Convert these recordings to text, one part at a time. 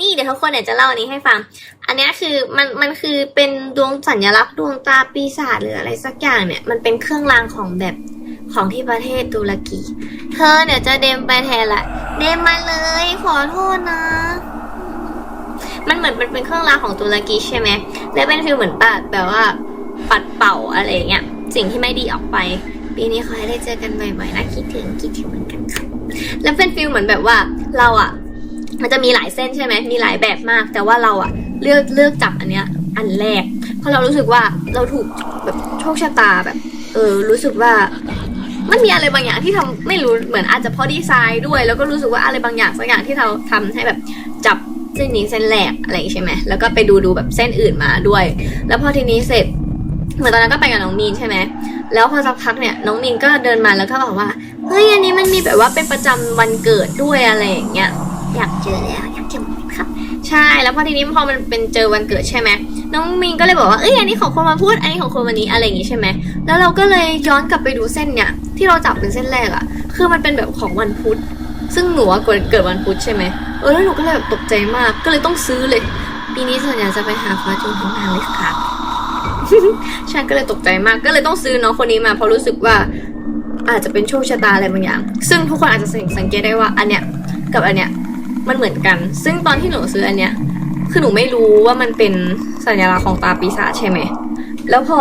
นี่เดี๋ยวทุกคนเดี๋ยวจะเล่าอันนี้ให้ฟัง อันนี้คือมันมันคือเป็นดวงสัญลักษณ์ดวงตาปีศาจหรืออะไรสักอย่างเนี่ย มันเป็นเครื่องรางของแบบของที่ประเทศตุรกี เธอเดี๋ยวจะเดมไปแทนละเดมมาเลยขอโทษนะ มันเหมือนมันเป็นเครื่องรางของตุรกีใช่ไหมแล้วเป็นฟีลเหมือนแบบแบบว่าปัดเป่าอะไรเงี้ยสิ่งที่ไม่ดีออกไป ปีนี้ขอให้ได้เจอกันบ่อยๆนะคิดถึงคิดถึงเหมือนกันครับแล้วเป็นฟีลเหมือนแบบว่าเราอะ มันจะมีหลายเส้นใช่ไหมมีหลายแบบมาก แต่ว่าเราอะเลือกเลือกจับอันเนี้ยอันแรก เพราะเรารู้สึกว่าเราถูกแบบโชคชะตาแบบ เออ รู้สึกว่า มันมีอะไรบางอย่างที่ทำไม่รู้เหมือนอาจจะเพราะดีไซน์ด้วย แล้วก็รู้สึกว่าอะไรบางอย่างสักอย่างที่เราทำให้แบบจับเส้นนี้เส้นแรกอะไรอย่างงี้ใช่ไหมแล้วก็ไปดูดูแบบเส้นอื่นมาด้วย แล้วพอทีนี้เสร็จ เหมือนตอนนั้นก็ไปกับน้องมีนใช่ไหมแล้วพอสักพักเนี่ยน้องมีนก็เดินมาแล้วก็บอกว่าเฮ้ยอันนี้มันมีแบบว่าเป็นประจำวันเกิดด้วยอะไรอย่างเงี้ย อยากเจอแล้วอยากเจอเหมครับ ใช่แล้วพอทีนี้พอมันเป็นเจอวันเกิดใช่ไหมน้องมีนก็เลยบอกว่าเอ้ยอันนี้ของคนมาพูดอันนี้ของคนวันนี้อะไรอย่างงี้ใช่ไหมแล้วเราก็เลยย้อนกลับไปดูเส้นเนี่ยที่เราจับเป็นเส้นแรกอะคือมันเป็นแบบของวันพุธซึ่งหนูเกิดเกิดวันพุธใช่ไหมเออแล้วหนูก็เลยแบบตกใจมากก็เลยต้องซื้อเลย ปีนี้ส่วนใหญ่จะไปหาฟ้าจุนทั้งงานเลยค่ะใช่ก็เลยตกใจมากก็เลยต้องซื้อน้องคนนี้มาเพราะรู้สึกว่าอาจจะเป็นโชคชะตาอะไรบางอย่าง ซึ่งทุกคนอาจจะสังเกตได้ว่าอันเนี้ยกับอันเนี้ย มันเหมือนกัน ซึ่งตอนที่หนูซื้ออันเนี้ย คือหนูไม่รู้ว่ามันเป็นสัญลักษณ์ของตาปีศาจใช่ไหม แล้วพอ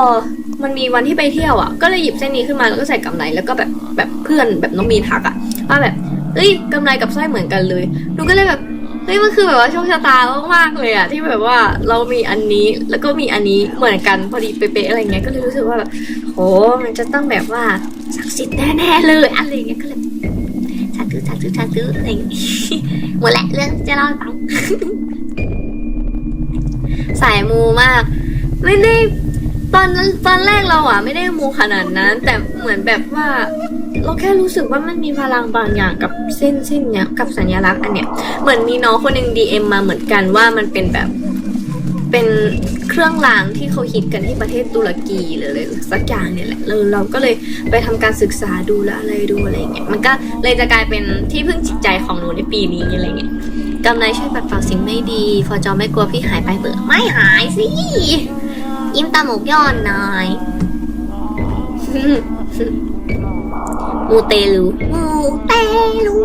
มันมีวันที่ไปเที่ยวอะ ก็เลยหยิบเส้นนี้ขึ้นมาแล้วก็ใส่กำไร แล้วก็แบบแบบเพื่อนแบบน้องมีนทักอะว่าแบบเอ้ยกำไรกับสร้อยเหมือนกันเลย หนูก็เลยแบบเฮ้ยมันคือแบบว่าโชคชะตามากๆเลยอะที่แบบว่าเรามีอันนี้แล้วก็มีอันนี้เหมือนกันพอดีเป๊ะๆอะไรเงี้ยก็เลยรู้สึกว่าแบบโหมันจะต้องแบบว่าศักดิ์สิทธิ์แน่ๆเลยอะไรเงี้ยก็เลย สาธุสาธุสาธุอะไรอย่างงี้หมดแหละเรื่องจะเล่าให้ฟังสายมูมาก ไม่ได้ตอนนั้นตอนแรกเราอะ ไม่ได้มูขนาดนั้น แต่เหมือนแบบว่า เราแค่รู้สึกว่ามันมีพลังบางอย่างกับเส้นเส้นเนี้ยกับสัญลักษณ์อันเนี้ยเหมือนมีน้องคนหนึ่งดีเอ็มมาเหมือนกันว่ามันเป็นแบบเป็น เครื่องรางที่เขาฮิตกันที่ประเทศตุรกีหรืออะไรสักอย่างเนี่ยแหละเราเราก็เลยไปทำการศึกษาดูแล้วอะไรดูอะไรเงี้ยมันก็เลยจะกลายเป็นที่พึ่งจิตใจของหนูในปีนี้อะไรเงี้ยกำไรช่วยปัดเป่าสิ่งไม่ดี ฟอจอไม่กลัวพี่หายไปเบอไม่หายสิยิ้มตาหมกย่อนหน่อยมูเตลูมูเตลู